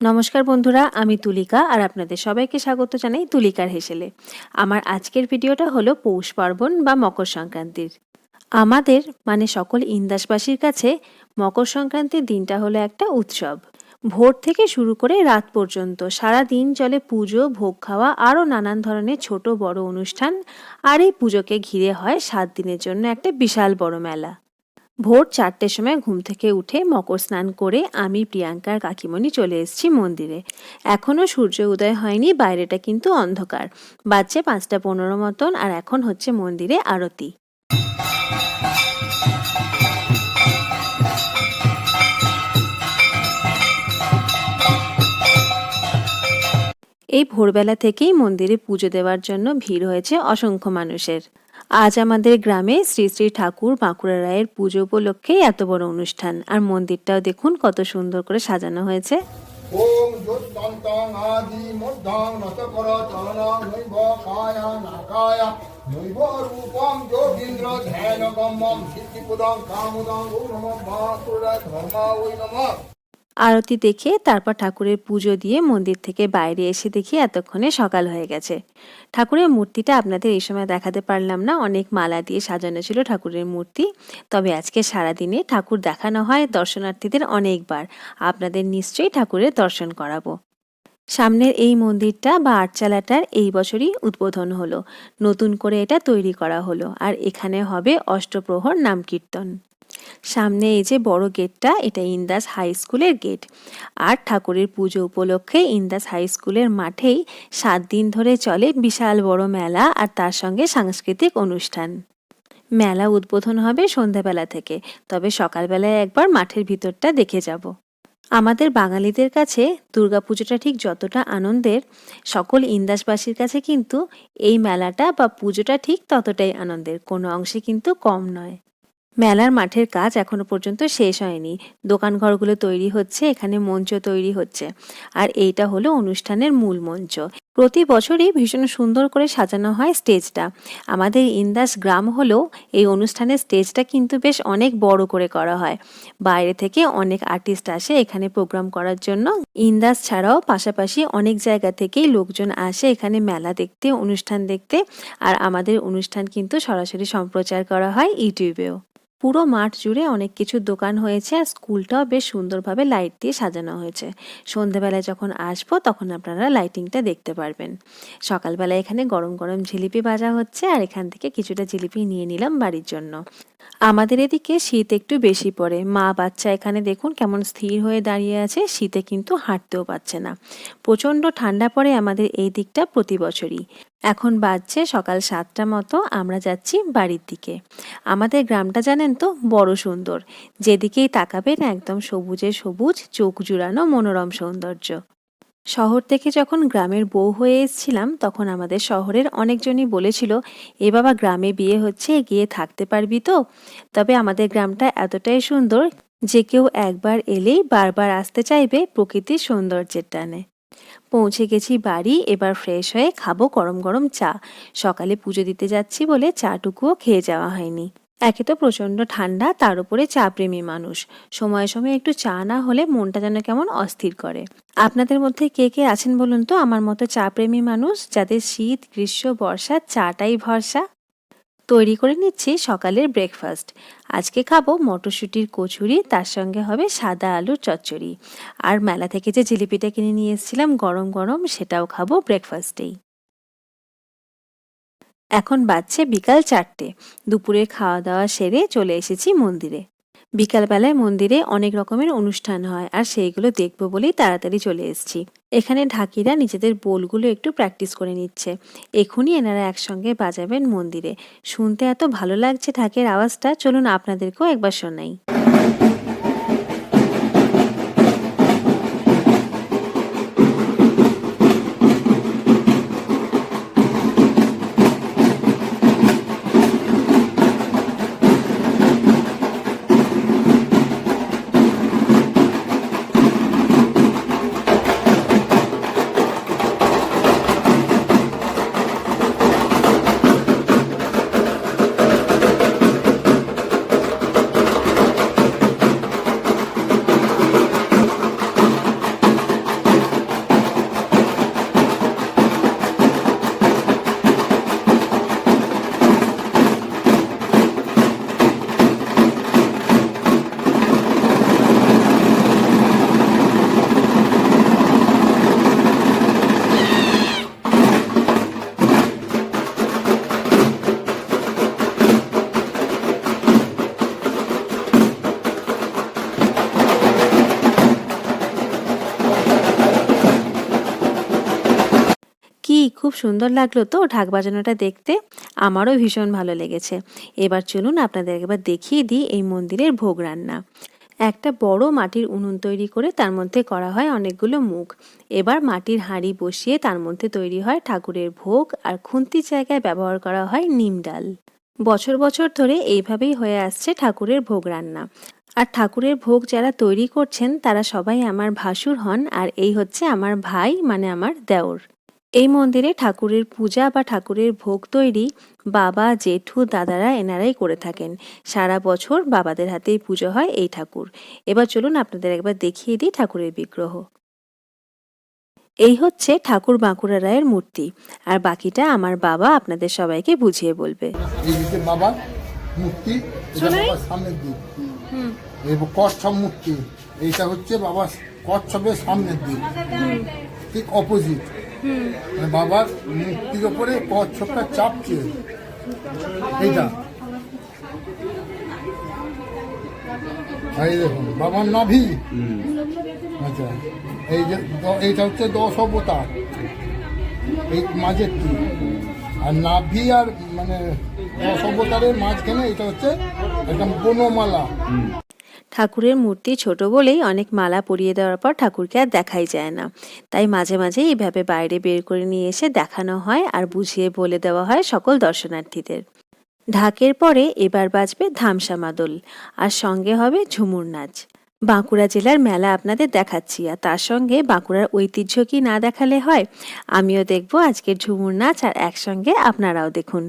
নমস্কার বন্ধুরা, আমি তুলিকা আর আপনাদের সবাইকে স্বাগত জানাই তুলিকার হেসেলে। আমার আজকের ভিডিওটা হলো পৌষ পার্বণ বা মকর সংক্রান্তির। আমাদের মানে সকল ইন্দাসবাসীর কাছে মকর সংক্রান্তির দিনটা হলো একটা উৎসব। ভোর থেকে শুরু করে রাত পর্যন্ত সারা দিন চলে পুজো, ভোগ খাওয়া, আরও নানান ধরনের ছোট বড় অনুষ্ঠান। আর এই পুজোকে ঘিরে হয় সাত দিনের জন্য একটা বিশাল বড় মেলা। ভোর চারটের সময় ঘুম থেকে উঠে মকর স্নান করে আমি প্রিয়াঙ্কার কাকিমণি চলে এসেছি মন্দিরে। এখনও সূর্য উদয় হয়নি, বাইরেটা কিন্তু অন্ধকার। বাজছে পাঁচটা পনেরো মতন আর এখন হচ্ছে মন্দিরে আরতি। এই ভোরবেলা থেকেই মন্দিরে পুজো দেওয়ার জন্য ভিড় হয়েছে অসংখ্য মানুষের। আজ আমাদের গ্রামে শ্রী শ্রী ঠাকুর বাঁকুড়া রায়ের পুজো উপলক্ষে এত বড় অনুষ্ঠান। আর মন্দিরটাও দেখুন কত সুন্দর করে সাজানো হয়েছে। আরতি দেখে তারপর ঠাকুরের পুজো দিয়ে মন্দির থেকে বাইরে এসে দেখি এতক্ষণে সকাল হয়ে গেছে। ঠাকুরের মূর্তিটা আপনাদের এই সময় দেখাতে পারলাম না। অনেক মালা দিয়ে সাজানো ছিল ঠাকুরের মূর্তি। তবে আজকে সারাদিনে ঠাকুর দেখানো হয় দর্শনার্থীদের অনেকবার। আপনাদের নিশ্চয়ই ঠাকুরের দর্শন করাবো। সামনের এই মন্দিরটা বা আটচালাটার এই বছরই উদ্বোধন হলো। নতুন করে এটা তৈরি করা হলো। আর এখানে হবে অষ্টপ্রহর নাম কীর্তন সামনে এই যে বড় গেটটা, এটা ইন্দাস হাই স্কুলের গেট। আর ঠাকুরের পুজো উপলক্ষে ইন্দাস হাই স্কুলের মাঠেই সাত দিন ধরে চলে বিশাল বড় মেলা আর তার সঙ্গে সাংস্কৃতিক অনুষ্ঠান। মেলা উদ্বোধন হবে সন্ধ্যাবেলা থেকে, তবে সকালবেলায় একবার মাঠের ভিতরটা দেখে যাব। আমাদের বাঙালিদের কাছে দুর্গাপুজোটা ঠিক যতটা আনন্দের, সকল ইন্দাসবাসীর কাছে কিন্তু এই মেলাটা বা পুজোটা ঠিক ততটাই আনন্দের, কোনো অংশে কিন্তু কম নয়। মেলার মাঠের কাজ এখনও পর্যন্ত শেষ হয়নি। দোকানঘরগুলো তৈরি হচ্ছে, এখানে মঞ্চ তৈরি হচ্ছে। আর এইটা হলো অনুষ্ঠানের মূল মঞ্চ। প্রতি বছরই ভীষণ সুন্দর করে সাজানো হয় স্টেজটা। আমাদের ইন্দাস গ্রাম হলেও এই অনুষ্ঠানের স্টেজটা কিন্তু বেশ অনেক বড় করে করা হয়। বাইরে থেকে অনেক আর্টিস্ট আসে এখানে প্রোগ্রাম করার জন্য। ইন্দাস ছাড়াও পাশাপাশি অনেক জায়গা থেকেই লোকজন আসে এখানে মেলা দেখতে, অনুষ্ঠান দেখতে। আর আমাদের অনুষ্ঠান কিন্তু সরাসরি সম্প্রচার করা হয় ইউটিউবেও। পুরো মাঠ জুড়ে অনেক কিছু দোকান হয়েছে আর স্কুলটাও বেশ সুন্দরভাবে লাইট দিয়ে সাজানো হয়েছে। সন্ধেবেলায় যখন আসব তখন আপনারা লাইটিংটা দেখতে পারবেন। সকালবেলা এখানে গরম গরম জিলিপি ভাজা হচ্ছে আর এখান থেকে কিছুটা জিলিপি নিয়ে নিলাম বাড়ির জন্য। আমাদের এদিকে শীত একটু বেশি পড়ে। মা বাচ্চা এখানে দেখুন কেমন স্থির হয়ে দাঁড়িয়ে আছে, শীতে কিন্তু হাঁটতেও পারছে না। প্রচণ্ড ঠান্ডা পড়ে আমাদের এই দিকটা প্রতি বছরই। এখন বাজছে সকাল সাতটা মতো, আমরা যাচ্ছি বাড়ির দিকে। আমাদের গ্রামটা জানেন তো, বড় সুন্দর। যেদিকেই তাকাবেন একদম সবুজে সবুজ, চোখ জুড়ানো মনোরম সৌন্দর্য। শহর থেকে যখন গ্রামের বউ হয়ে এসেছিলাম, তখন আমাদের শহরের অনেকজনই বলেছিল, এ বাবা, গ্রামে বিয়ে হচ্ছে, গিয়ে থাকতে পারবি তো? তবে আমাদের গ্রামটা এতটাই সুন্দর যে কেউ একবার এলেই বারবার আসতে চাইবে প্রকৃতির সৌন্দর্যের টানে। পৌঁছে গেছি বাড়ি, এবার ফ্রেশ হয়ে খাব গরম গরম চা। সকালে পুজো দিতে যাচ্ছি বলে চাটুকুও খেয়ে যাওয়া হয়নি। একে তো প্রচণ্ড ঠান্ডা, তার উপরে চা প্রেমী মানুষ। সময়ে সময়ে একটু চা না হলে মনটা যেন কেমন অস্থির করে। আপনাদের মধ্যে কে কে আছেন বলুন তো? আমার মতো চা প্রেমী মানুষ, যাদের শীত, গ্রীষ্ম, বর্ষা, চাটাই ভরসা। তৈরি করে নিচ্ছি সকালের ব্রেকফাস্ট আজকে খাব মটরশুঁটির কচুরি, তার সঙ্গে হবে সাদা আলুর চচ্চড়ি। আর মেলা থেকে যে জিলিপিটা কিনে নিয়ে এসেছিলাম গরম গরম, সেটাও খাব ব্রেকফাস্টেই এখন বাজছে বিকাল চারটে। দুপুরে খাওয়া দাওয়া সেরে চলে এসেছি মন্দিরে। বিকালবেলায় মন্দিরে অনেক রকমের অনুষ্ঠান হয়, আর সেইগুলো দেখব বলেই তাড়াতাড়ি চলে এসেছি। এখানে ঢাকিরা নিজেদের বোলগুলো একটু প্র্যাকটিস করে নিচ্ছে। এখনই এনারা একসঙ্গে বাজাবেন মন্দিরে। শুনতে এত ভালো লাগছে ঢাকের আওয়াজটা, চলুন আপনাদেরকেও একবার শোনাই। খুব সুন্দর লাগল তো ঢাক বাজানোটা দেখতে। আমারও ভীষণ ভালো লেগেছে। এবার চলুন আপনাদের একবার দেখিয়ে দিই এই মন্দিরের ভোগ রান্না। একটা বড় মাটির উনুন তৈরি করে তার মধ্যে করা হয় অনেকগুলো মুখ। এবার মাটির হাঁড়ি বসিয়ে তার মধ্যে তৈরি হয় ঠাকুরের ভোগ আর খুন্তির জায়গায় ব্যবহার করা হয় নিম ডাল। বছর বছর ধরে এইভাবেই হয়ে আসছে ঠাকুরের ভোগ রান্না। আর ঠাকুরের ভোগ যারা তৈরি করছেন তারা সবাই আমার ভাসুর হন আর এই হচ্ছে আমার ভাই মানে আমার দেওর। এই মন্দিরে ঠাকুরের পূজা বা ঠাকুরের ভোগ তৈরি বাবা জেঠু দাদারা এনারাই করে থাকেন। সারা বছর বাবাদের হাতেই পুজো হয় এই ঠাকুর। এবার চলুন আপনাদের একবার দেখিয়ে দিই ঠাকুরের বিগ্রহ। এই হচ্ছে ঠাকুর বাঁকুড়া রায়ের মূর্তি। আর বাকিটা আমার বাবা আপনাদের সবাইকে বুঝিয়ে বলবে। বাবার মূর্তি সামনের দিক। কচ্ছপ মূর্তি এইটা হচ্ছে বাবার কচ্ছপের সামনের দিক। ঠিক অপোজিট বাবার মূর্তির ওপরে কচ্ছপটা চাপছে এইটা। বাবার নাভি। আচ্ছা এই যে এইটা হচ্ছে দশ অবতার এই মাঝেরটি আর নাভি আর মানে দশ অবতারের মাঝখানে এটা হচ্ছে একটা বনমালা। ঠাকুরের মূর্তি ছোট বলেই অনেক মালা পরিয়ে দেওয়ার পর ঠাকুরকে আর দেখাই যায় না। তাই মাঝে মাঝে এইভাবে বাইরে বের করে নিয়ে এসে দেখানো হয় আর বুঝিয়ে বলে দেওয়া হয় সকল দর্শনার্থীদের। ঢাকের পরে এবার বাজবে ধামসা মাদল আর সঙ্গে হবে ঝুমুর নাচ। বাঁকুড়া জেলার মেলা আপনাদের দেখাচ্ছি আর তার সঙ্গে বাঁকুড়ার ঐতিহ্য কি না দেখালে হয়, আমিও দেখব আজকের ঝুমুর নাচ আর একসঙ্গে আপনারাও দেখুন।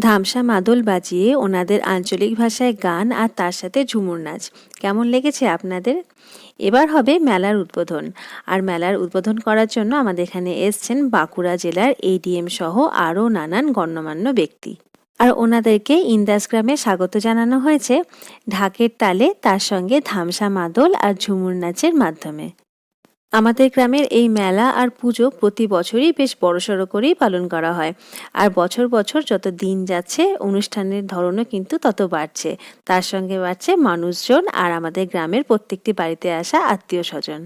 ধামসা মাদল বাজিয়ে ওনাদের আঞ্চলিক ভাষায় গান আর তার সাথে ঝুমুর নাচ। কেমন লেগেছে আপনাদের? এবার হবে মেলার উদ্বোধন। আর মেলার উদ্বোধন করার জন্য আমাদের এখানে এসছেন বাঁকুড়া জেলার এডিএম সহ আরও নানান গণ্যমান্য ব্যক্তি। আর ওনাদেরকে ইন্দাস গ্রামে স্বাগত জানানো হয়েছে ঢাকের তালে তার সঙ্গে ধামসা মাদল আর ঝুমুর নাচের মাধ্যমে। আমাদের গ্রামের এই মেলা আর পুজো প্রতি বছরই বেশ বড়সড় করেই পালন করা হয়। আর বছর বছর যত দিন যাচ্ছে, অনুষ্ঠানের ধরনও কিন্তু তত বাড়ছে। তার সঙ্গে বাড়ছে মানুষজন আর আমাদের গ্রামের প্রত্যেকটি বাড়িতে আসা আত্মীয় স্বজন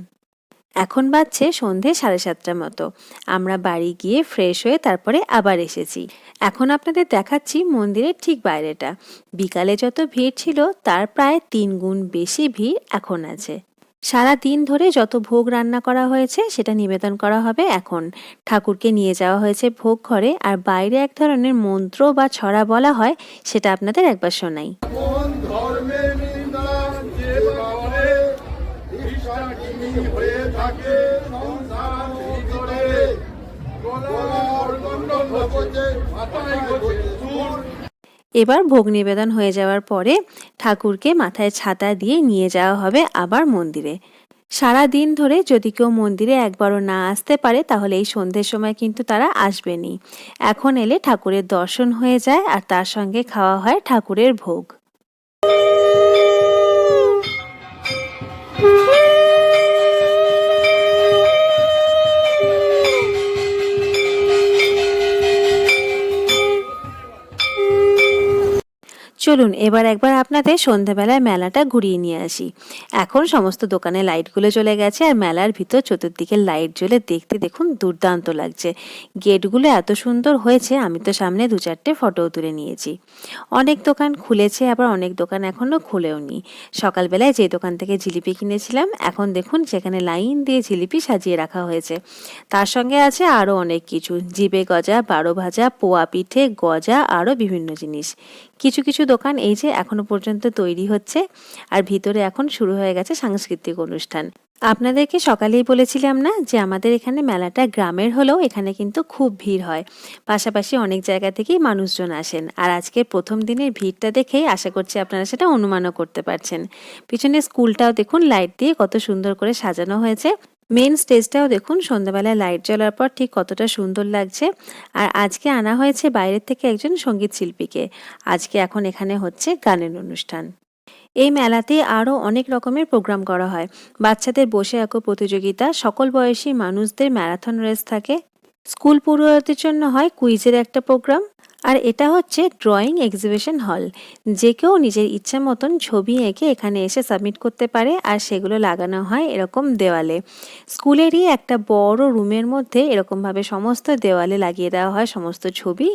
এখন বাজছে সন্ধে সাড়ে সাতটার মতো। আমরা বাড়ি গিয়ে ফ্রেশ হয়ে তারপরে আবার এসেছি। এখন আপনাদের দেখাচ্ছি মন্দিরের ঠিক বাইরেটা। বিকালে যত ভিড় ছিল, তার প্রায় তিন গুণ বেশি ভিড় এখন আছে। সারা দিন ধরে যত ভোগ রান্না করা হয়েছে, সেটা নিবেদন করা হবে এখন। ঠাকুরকে নিয়ে যাওয়া হয়েছে ভোগ ঘরে, আর বাইরে এক ধরনের মন্ত্র বা ছড়া বলা হয়, সেটা আপনাদের একবার শোনাই। এবার ভোগ নিবেদন হয়ে যাওয়ার পরে ঠাকুরকে মাথায় ছাতা দিয়ে নিয়ে যাওয়া হবে আবার মন্দিরে। সারা দিন ধরে যদি কেউ মন্দিরে একবারও না আসতে পারে, তাহলে এই সন্ধ্যের সময় কিন্তু তারা আসবেনি এখন এলে ঠাকুরের দর্শন হয়ে যায় আর তার সঙ্গে খাওয়া হয় ঠাকুরের ভোগ। চলুন, এবার একবার আপনাদের সন্ধ্যাবেলায় মেলাটা ঘুরিয়ে নিয়ে আসি। এখন সমস্ত দোকানে লাইটগুলো চলে গেছে আর মেলার ভিতর চতুর্দিকে লাইট জ্বলে দেখতে দেখুন দুর্দান্ত লাগছে। গেটগুলো এত সুন্দর হয়েছে, আমি তো সামনে দু চারটে ফটোও তুলে নিয়েছি। অনেক দোকান খুলেছে, আবার অনেক দোকান এখনও খুলেও নি সকালবেলায় যে দোকান থেকে জিলিপি কিনেছিলাম, এখন দেখুন সেখানে লাইন দিয়ে জিলিপি সাজিয়ে রাখা হয়েছে। তার সঙ্গে আছে আরও অনেক কিছু, জিবে গজা, বারো ভাজা, পোয়া পিঠে, গজা, আরও বিভিন্ন জিনিস। কিছু কিছু দোকান এই যে এখনও পর্যন্ত তৈরি হচ্ছে আর ভিতরে এখন শুরু হয়ে গেছে সাংস্কৃতিক অনুষ্ঠান। আপনাদেরকে সকালেই বলেছিলাম না যে আমাদের এখানে মেলাটা গ্রামের হলেও এখানে কিন্তু খুব ভিড় হয়। পাশাপাশি অনেক জায়গা থেকেই মানুষজন আসেন আর আজকে প্রথম দিনের ভিড়টা দেখেই আশা করছি আপনারা সেটা অনুমানও করতে পারছেন। পিছনে স্কুলটাও দেখুন, লাইট দিয়ে কত সুন্দর করে সাজানো হয়েছে। মেন স্টেজটাও দেখুন, সন্ধ্যাবেলায় লাইট জ্বলার পর ঠিক কতটা সুন্দর লাগছে। আর আজকে আনা হয়েছে বাইরের থেকে একজন সংগীত শিল্পীকে। আজকে এখন এখানে হচ্ছে গানের অনুষ্ঠান। এই মেলাতে আরও অনেক রকমের প্রোগ্রাম করা হয়। বাচ্চাদের বসে আঁকো প্রতিযোগিতা, সকল বয়সী মানুষদের ম্যারাথন রেস থাকে। স্কুল পড়ুয়াদের জন্য হয় কুইজের একটা প্রোগ্রাম আর এটা হচ্ছে ড্রয়িং এক্সিবিশন হল যে কেউ নিজের ইচ্ছা মতন ছবি এঁকে এখানে এসে সাবমিট করতে পারে আর সেগুলো লাগানো হয় এরকম দেওয়ালে। স্কুলেরই একটা বড় রুমের মধ্যে এরকমভাবে সমস্ত দেওয়ালে লাগিয়ে দেওয়া হয় সমস্ত ছবি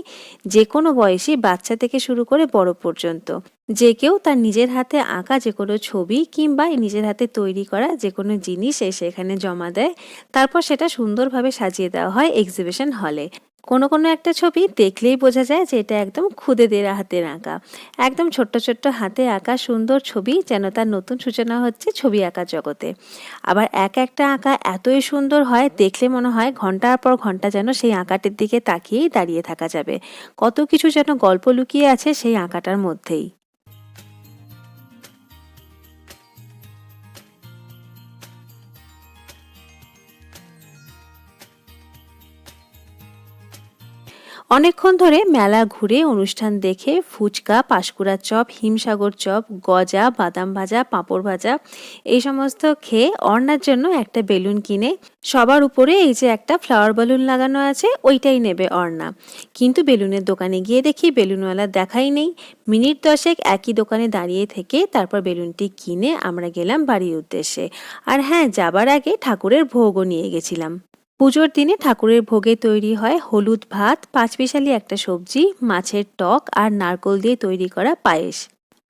যে কোনো বয়সী বাচ্চা থেকে শুরু করে বড় পর্যন্ত। যে কেউ তার নিজের হাতে আঁকা যে কোনো ছবি কিংবা নিজের হাতে তৈরি করা যে কোনো জিনিস এসে এখানে জমা দেয়। তারপর সেটা সুন্দরভাবে সাজিয়ে দেওয়া হয় এক্সিবিশন হলে কোনো কোনো একটা ছবি দেখলেই বোঝা যায় যে এটা একদম খুদেদের হাতের আঁকা। একদম ছোট্ট ছোট্ট হাতে আঁকা সুন্দর ছবি যেন তার নতুন সূচনা হচ্ছে ছবি আঁকার জগতে। আবার এক একটা আঁকা এতই সুন্দর হয়, দেখলে মনে হয় ঘণ্টার পর ঘণ্টা যেন সেই আঁকাটির দিকে তাকিয়েই দাঁড়িয়ে থাকা যাবে। কত কিছু যেন গল্প লুকিয়ে আছে সেই আঁকাটার মধ্যেই। অনেকক্ষণ ধরে মেলা ঘুরে অনুষ্ঠান দেখে ফুচকা, পাঁশকুড়া চপ, হিমসাগর চপ, গজা, বাদাম ভাজা, পাঁপড় ভাজা, এই সমস্ত খেয়ে অর্ণার জন্য একটা বেলুন কিনে সবার উপরে এই যে একটা ফ্লাওয়ার বেলুন লাগানো আছে, ওইটাই নেবে অর্ণা। কিন্তু বেলুনের দোকানে গিয়ে দেখি বেলুনওয়ালা দেখাই নেই। মিনিট দশেক একই দোকানে দাঁড়িয়ে থেকে তারপর বেলুনটি কিনে আমরা গেলাম বাড়ির উদ্দেশ্যে। আর হ্যাঁ যাবার আগে ঠাকুরের ভোগও নিয়ে গেছিলাম। পুজোর দিনে ঠাকুরের ভোগে তৈরি হয় হলুদ ভাত, পাঁচমিশালি একটা সবজি, মাছের টক আর নারকোল দিয়ে তৈরি করা পায়েস।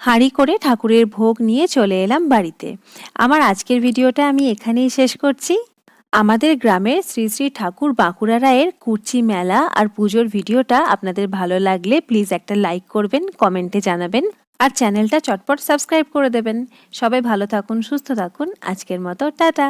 হাঁড়ি করে ঠাকুরের ভোগ নিয়ে চলে এলাম বাড়িতে। আমার আজকের ভিডিওটা আমি এখানেই শেষ করছি। আমাদের গ্রামের শ্রী শ্রী ঠাকুর বাঁকুড়া রায়ের কুর্চি মেলা আর পুজোর ভিডিওটা আপনাদের ভালো লাগলে প্লিজ একটা লাইক করবেন, কমেন্টে জানাবেন আর চ্যানেলটা চটপট সাবস্ক্রাইব করে দেবেন। সবাই ভালো থাকুন, সুস্থ থাকুন। আজকের মতো টাটা।